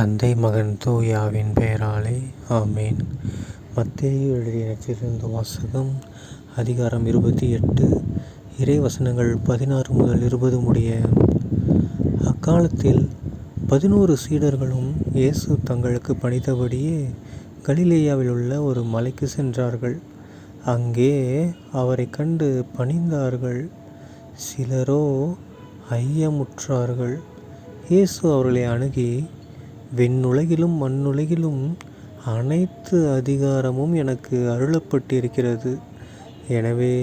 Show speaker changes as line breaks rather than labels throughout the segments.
தந்தை மகன் தூயாவின் பெயராலே ஆமேன். மத்திய எழுதிய நச்சிலிருந்து வாசகம் அதிகாரம் இருபத்தி எட்டு இறை வசனங்கள் பதினாறு முதல் இருபது முடிய. அக்காலத்தில் பதினோரு சீடர்களும் இயேசு தங்களுக்கு பணித்தபடியே கலிலேயாவில் உள்ள ஒரு மலைக்கு சென்றார்கள். அங்கே அவரை கண்டு பணிந்தார்கள். சிலரோ ஐயமுற்றார்கள். இயேசு அவர்களை அணுகி விண்ணுலகிலும் மண்ணுலகிலும் அனைத்து அதிகாரமும் எனக்கு அருளப்பட்டிருக்கிறது. எனவே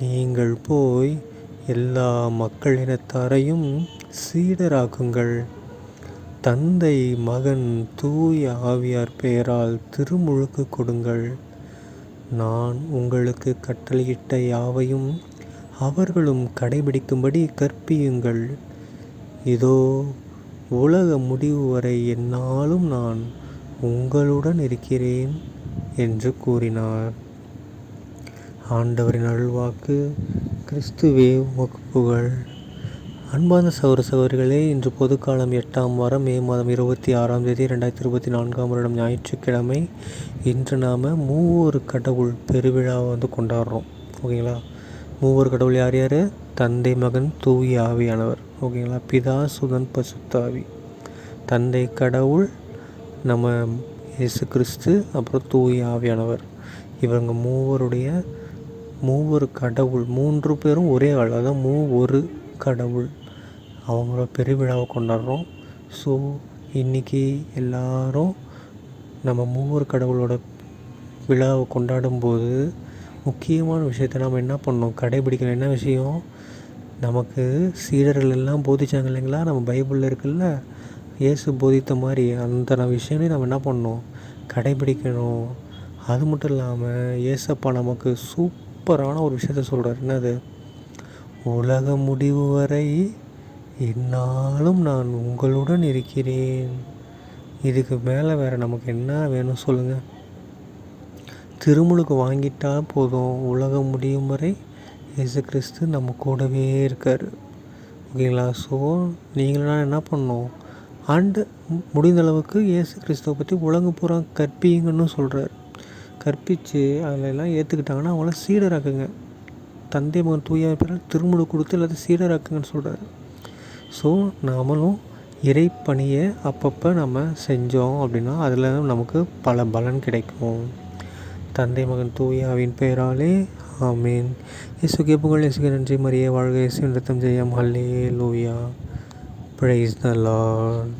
நீங்கள் போய் எல்லா மக்களினத்தாரையும் சீடராக்குங்கள். தந்தை மகன் தூய ஆவியார் பெயரால் திருமுழுக்கு கொடுங்கள். நான் உங்களுக்கு கட்டளையிட்ட யாவையும் அவர்களும் கடைபிடிக்கும்படி கற்பியுங்கள். இதோ உலக முடிவு வரை என்னாலும் நான் உங்களுடன் இருக்கிறேன் என்று கூறினார். ஆண்டவரின் அருள்வாக்கு கிறிஸ்துவே உமக்கு புகழ் அன்பார்ந்த சௌர சகோதரிகளே இன்று பொதுக்காலம் எட்டாம் வாரம் மே மாதம் இருபத்தி ஆறாம் தேதி ரெண்டாயிரத்தி இருபத்தி நான்காம் வருடம் ஞாயிற்றுக்கிழமை. இன்று நாம் மூவொரு கடவுள் பெருவிழாவை வந்து கொண்டாடுறோம். ஓகேங்களா? மூவொரு கடவுள் யார் யார்? தந்தை மகன் தூய ஆவியானவர். ஓகேங்களா? பிதா சுதன் பசுத்தாவி. தந்தை கடவுள் நம்ம இயேசு கிறிஸ்து அப்புறம் தூய ஆவியானவர். இவங்க மூவருடைய மூவர் கடவுள் மூன்று பேரும் ஒரே ஆள். அதான் மூ ஒரு கடவுள். அவங்களோட பெருவிழாவை கொண்டாடுறோம். ஸோ இன்றைக்கி எல்லாரும் நம்ம மூவர் கடவுளோட விழாவை கொண்டாடும்போது முக்கியமான விஷயத்த நம்ம என்ன பண்ணணும்? கடைபிடிக்கணும். என்ன விஷயம்? நமக்கு சீடர்கள் எல்லாம் போதிச்சாங்க இல்லைங்களா? நம்ம பைபிளில் இருக்குல்ல? இயேசு போதித்த மாதிரி அந்த விஷயங்களையும் நம்ம என்ன பண்ணணும்? கடைபிடிக்கணும். அது மட்டும் இல்லாமல் ஏசப்பா நமக்கு சூப்பரான ஒரு விஷயத்த சொல்கிறார் என்னது? உலக முடிவு வரை என்னாலும் நான் உங்களுடன் இருக்கிறேன். இதுக்கு மேலே வேறு நமக்கு என்ன வேணும் சொல்லுங்கள் திருமுழுக்கு வாங்கிட்டால் போதும். உலகம் முடியும் வரை இயேசு கிறிஸ்து நம்ம கூடவே இருக்கார். ஓகேங்களா? ஸோ நீங்களாம் என்ன பண்ணணும் அண்டு முடிந்த அளவுக்கு இயேசு கிறிஸ்துவை பற்றி உலகம் பூரா கற்பிங்கன்னு சொல்கிறார் கற்பித்து அதிலெல்லாம் ஏற்றுக்கிட்டாங்கன்னா அவங்கள சீடராக்குங்க. தந்தை மகன் தூய பேரால் திருமுழு கொடுத்து எல்லாத்தையும் சீடராக்குங்கன்னு சொல்கிறாரு ஸோ நாமளும் இறைப்பணியை அப்பப்போ நம்ம செஞ்சோம் அப்படின்னா அதில் நமக்கு பல பலன் கிடைக்கும். தந்தை மகன் தூயாவின் பெயராலே ஆமீன். இயேசுக்கே புகழ் இயேசுக்கு நன்றி. மரியே வாழ்க இயேசு நிறுத்தம் ஜெயம் ஹல்லே லூயா ப்ரைஸ் த லார்ட்